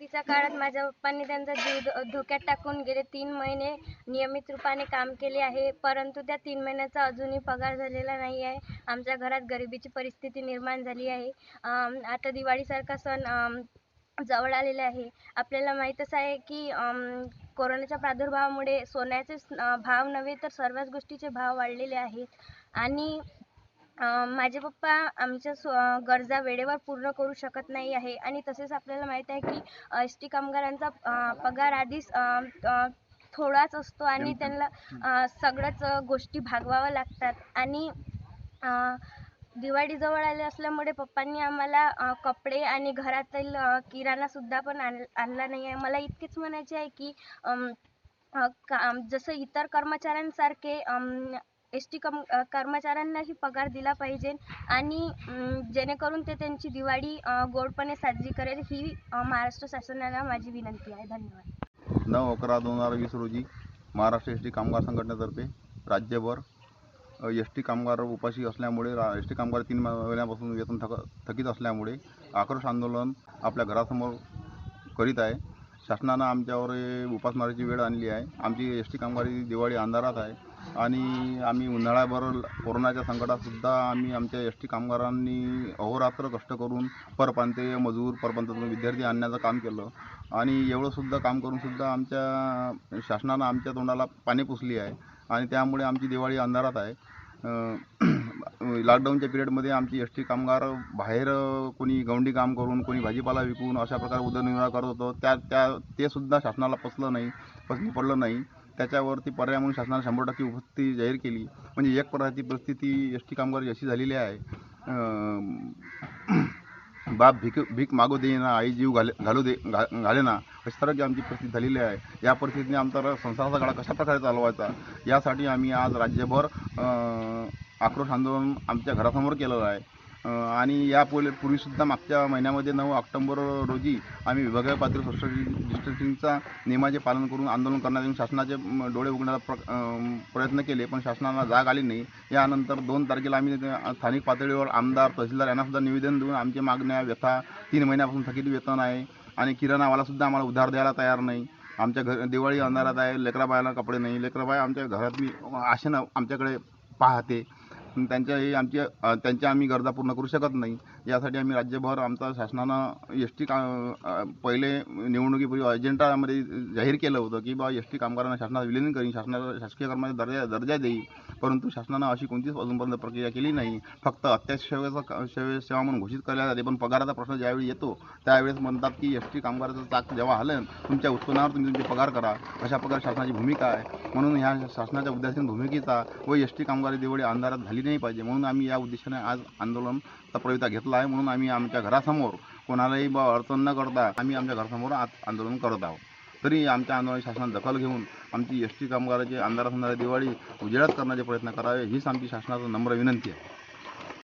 सक्तीच्या काळात माझ्या पप्पांनी त्यांचा जीव धोक्यात टाकून गेले. तीन महिने नियमित रूपाने काम केले आहे परंतु त्या तीन महिन्याचा अजूनही पगार झालेला नाही आहे. आमच्या घरात गरिबीची परिस्थिती निर्माण झाली आहे. आता दिवाळीसारखा सण जवळ आलेला आहे. आपल्याला माहीतच आहे की कोरोनाच्या प्रादुर्भावामुळे सोन्याचे भाव नव्हे तर सर्वच गोष्टीचे भाव वाढलेले आहेत. आणि माझे पप्पा आमच्या सो अं, गरजा वेळेवर पूर्ण करू शकत नाही आहे. आणि तसेच आपल्याला माहीत आहे की एस टी कामगारांचा पगार आधीच थोडाच असतो आणि त्यांना सगळ्याच गोष्टी भागवाव्या लागतात. आणि दिवाळी जवळ आली असल्यामुळे पप्पांनी आम्हाला कपडे आणि घरातील किराणासुद्धा पण आण आणला नाही आहे. मला इतकेच म्हणायचे आहे की का जसं इतर कर्मचाऱ्यांसारखे एस टी कम कर्मचाऱ्यांनाही पगार दिला पाहिजे आणि जेणेकरून ते त्यांची दिवाळी गोडपणे साजरी करेल ही महाराष्ट्र शासनाला माझी विनंती आहे. धन्यवाद. नऊ अकरा दोन हजार वीस रोजी महाराष्ट्र एस टी कामगार संघटनेतर्फे राज्यभर एस टी कामगार उपाशी असल्यामुळे रा एस टी कामगार तीन महिन्यापासून वेतन थक थकीत असल्यामुळे आक्रोश आंदोलन आपल्या घरासमोर करीत आहे. शासनानं आमच्यावर उपासमारीची वेळ आणली आहे. आमची एस टी कामगारी दिवाळी अंधारात आहे. आणि आम्ही उन्हाळ्याभर कोरोनाच्या संकटातसुद्धा आम्ही आमच्या एस टी कामगारांनी अहोरात्र कष्ट करून परप्रांतीय मजूर परप्रांतातून विद्यार्थी आणण्याचं काम केलं. आणि एवढंसुद्धा काम करूनसुद्धा आमच्या शासनानं आमच्या तोंडाला पाणी पुसली आहे. आणि त्यामुळे आमची दिवाळी अंधारात आहे. लॉकडाऊनच्या पिरियडमध्ये आमची एस टी कामगार बाहेर कोणी गवंडी काम करून कोणी भाजीपाला विकून अशा प्रकारे उदरनिर्वाह करत होतो. त्या त्या ते सुद्धा शासनाला पसलं नाही पचली पडलं नाही. त्याच्यावरती पर्याय म्हणून शासनाने शंभर टक्के उपस्थिती जाहीर केली. म्हणजे एक प्रकारची परिस्थिती एस टी कामगार अशी झालेली आहे. बाप भीक भीक मागू देईना आई जीव घाले घालू दे घा घालेना अशा तऱ्हेची आमची परिस्थिती झालेली आहे. या परिस्थितीने आमचा संसाराचा गाडा कशा प्रकारे चालवायचा यासाठी आम्ही आज राज्यभर आक्रोश आंदोलन आमच्या घरासमोर केलेलं आहे. आणि या पोले पूर्वीसुद्धा मागच्या महिन्यामध्ये नऊ ऑक्टोबर रोजी आम्ही विभागीय पातळी सोशल डिस्टन्सिंगचा नियमाचे पालन करून आंदोलन करण्यात येऊन शासनाचे डोळे उघडण्याचा प्र प्रयत्न केले पण शासनाला जाग आली नाही. यानंतर दोन तारखेला आम्ही स्थानिक पातळीवर आमदार तहसीलदार यांनासुद्धा निवेदन देऊन आमच्या मागण्या व्यथा तीन महिन्यापासून थकीत वेतन आहे आणि किराणावालासुद्धा आम्हाला उधार द्यायला तयार नाही. आमच्या घर दिवाळी अंधारात आहे लेकराबायाला कपडे नाही. लेकराबाई आमच्या घरातली आशेनं आमच्याकडे पाहते. पण त्यांच्याही आमची त्यांच्या आम्ही गरजा पूर्ण करू शकत नाही. यासाठी आम्ही राज्यभर आमचा शासनानं एस टी का पहिले निवडणुकीपूर्वी अजेंडामध्ये जाहीर केलं होतं की बा एस टी कामगारांना शासनात विलीन करीन शासनाला शासकीय कर्मचारी दर्जा दर्जा देईल. परंतु शासनानं अशी कोणतीच अजूनपर्यंत प्रक्रिया केली नाही. फक्त अत्यावश्यक सेवे सेवा म्हणून घोषित केल्या जाते पण पगाराचा प्रश्न ज्यावेळी येतो त्यावेळेस म्हणतात की एस टी कामगाराचं चाक जेव्हा हलन तुमच्या उत्पन्नावर तुम्ही तुमचे पगार करा. अशा प्रकारे शासनाची भूमिका आहे. म्हणून ह्या शासनाच्या उद्यासीन भूमिकेचा व एस टी कामगार दिवाळी अंधारात झाली नाही पाहिजे. म्हणून आम्ही या उद्देशाने आज आंदोलनचा प्रविता घेतला आहे. म्हणून आम्ही आमच्या घरासमोर कोणालाही ब अडचण न करता आम्ही आमच्या घरासमोर आज आंदोलन करत आहोत. तरी आमच्या आंदोलन शासनात दखल घेऊन आमची एस टी कामगाराची अंधारात दिवाळी उजेडात करण्याचे प्रयत्न करावे हीच आमची शासनाचं नम्र विनंती आहे.